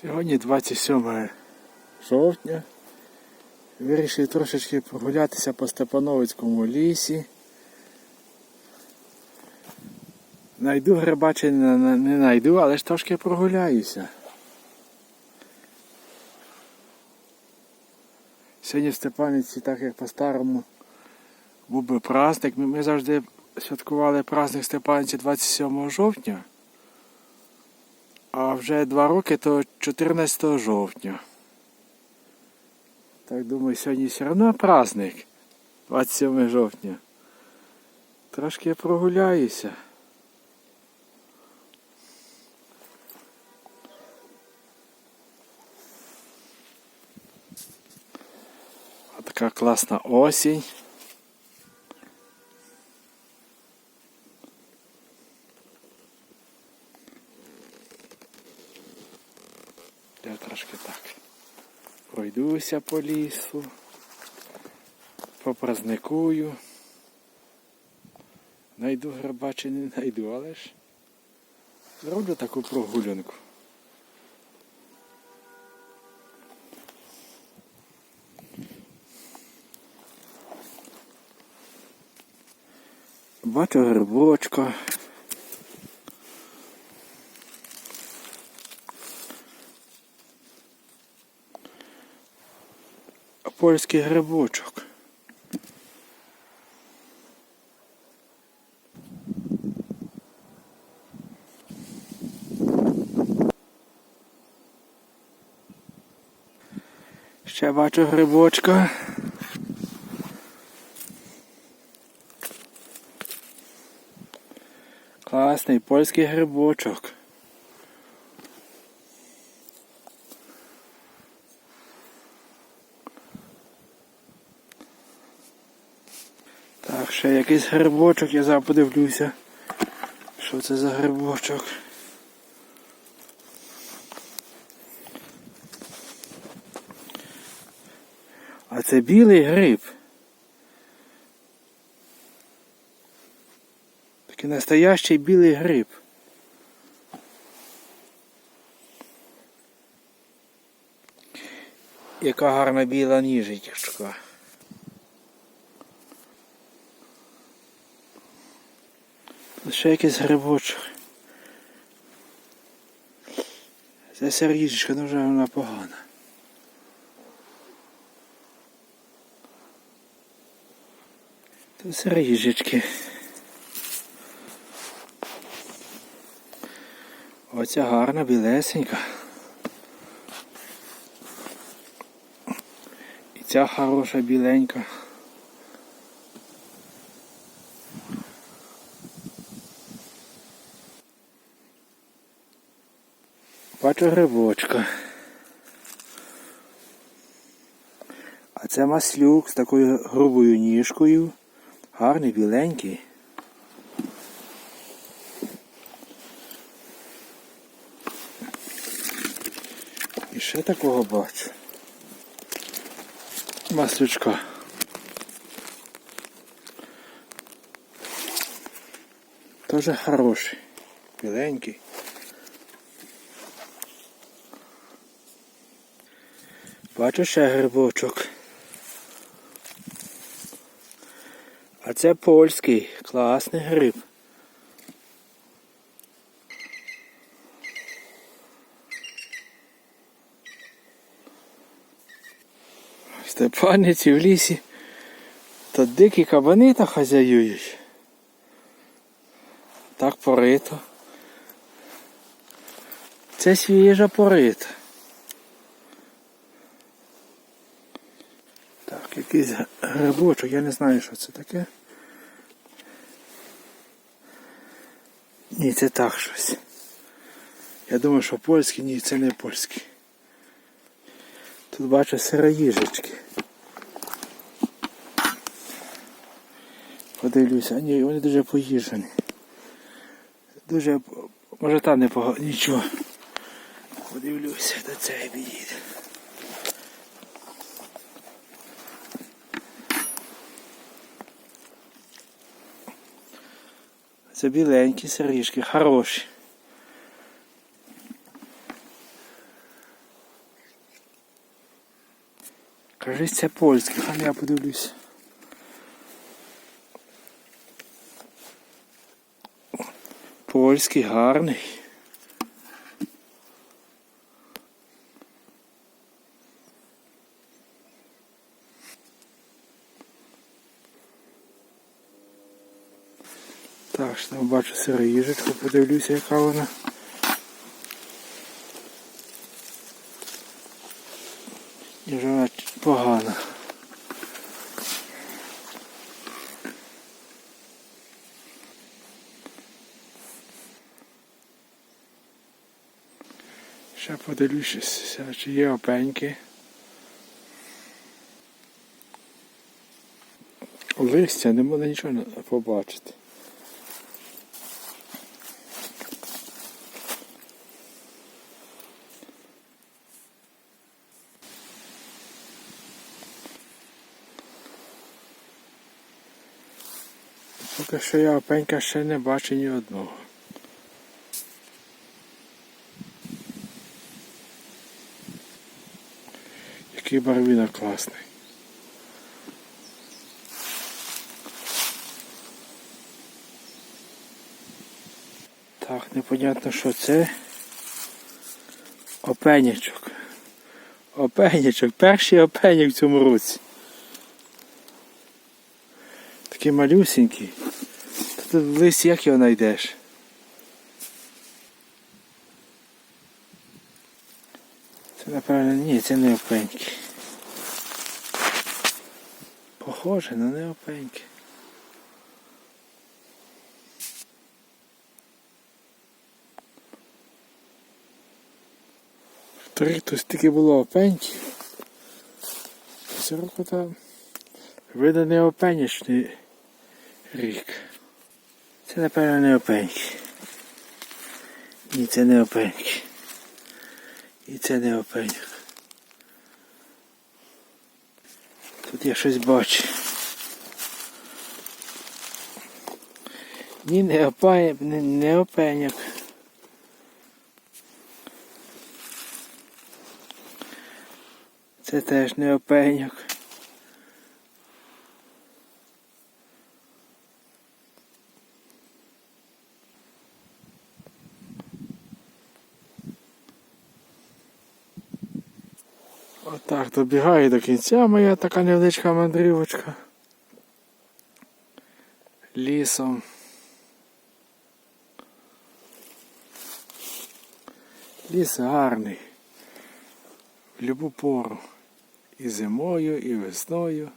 Сьогодні 27 жовтня. Вирішив трошечки прогулятися по Степановицькому лісі. Найду гриба чи не, не, не найду, але ж трошки прогуляюся. Сьогодні в Степаниці, так як по-старому, був би праздник. Ми завжди святкували праздник Степаниці 27 жовтня. А вже два роки то 14 жовтня. Так думаю, сьогодні все одно праздник 27 жовтня. Трошки я прогуляюся. Така класна осінь. Я трошки так пройдуся по лісу, попразникую. Найду гриба чи не найду, але ж зроблю таку прогулянку. Бачу грибочка. Польський грибочок. Ще бачу грибочка. Класний польський грибочок. Так, ще якийсь грибочок, я зараз подивлюся. Що це за грибочок? А це білий гриб. Такий настоящий білий гриб. Яка гарна біла ніжечка. Ще якийсь грибочок. Це сердічка, ну вже вона погана. Тут сердічки. Оця гарна, білесенька. І ця хороша біленька. Бачу грибочка. А це маслюк з такою грубою ніжкою. Гарний, біленький. І ще такого бачу. Маслючка. Тоже хороший. Біленький. Бачу ще грибочок. А це польський, класний гриб. Степаниці в лісі то дикі кабани та хазяюють. Так порито. Це свіжа порита. Так, якийсь грибочок, я не знаю, що це таке. Ні, це так щось. Я думаю, що польський, ні, це не польський. Тут бачу сироїжечки. Подивлюся, ні, вони дуже поїжджені. Дуже, може там не погано, нічого. Подивлюся, до цієї підійде. Це біленькі сиріжки, хороші. Кажись, це польське, там я подивлюсь. Польський гарний. Так, що там бачу сироїжечку, подивлюся, яка вона. І вже вона погана. Ще подивлюся, чи є опеньки. Листя не можна нічого побачити. Поки що я опенька ще не бачу ні одного. Який барвінок класний. Так, непонятно, що це. Опенячок. Опенячок. Перший опенyak в цьому році. Такий малюсенький. В лисі як його знайдеш? Це напевно ні, це не опеньки. Похоже, але не опеньки. Три тут тільки було опеньки. Цього року там видно не опенячний рік. Це напевно не опеньки. Ні, це не опеньки. І це не опеньок. Тут я щось бачу. Ні, не опеньок, не, не опеньок. Це теж не опеньок. Отак добігає до кінця моя така невеличка мандрівочка. Лісом. Ліс гарний. В любу пору. І зимою, і весною.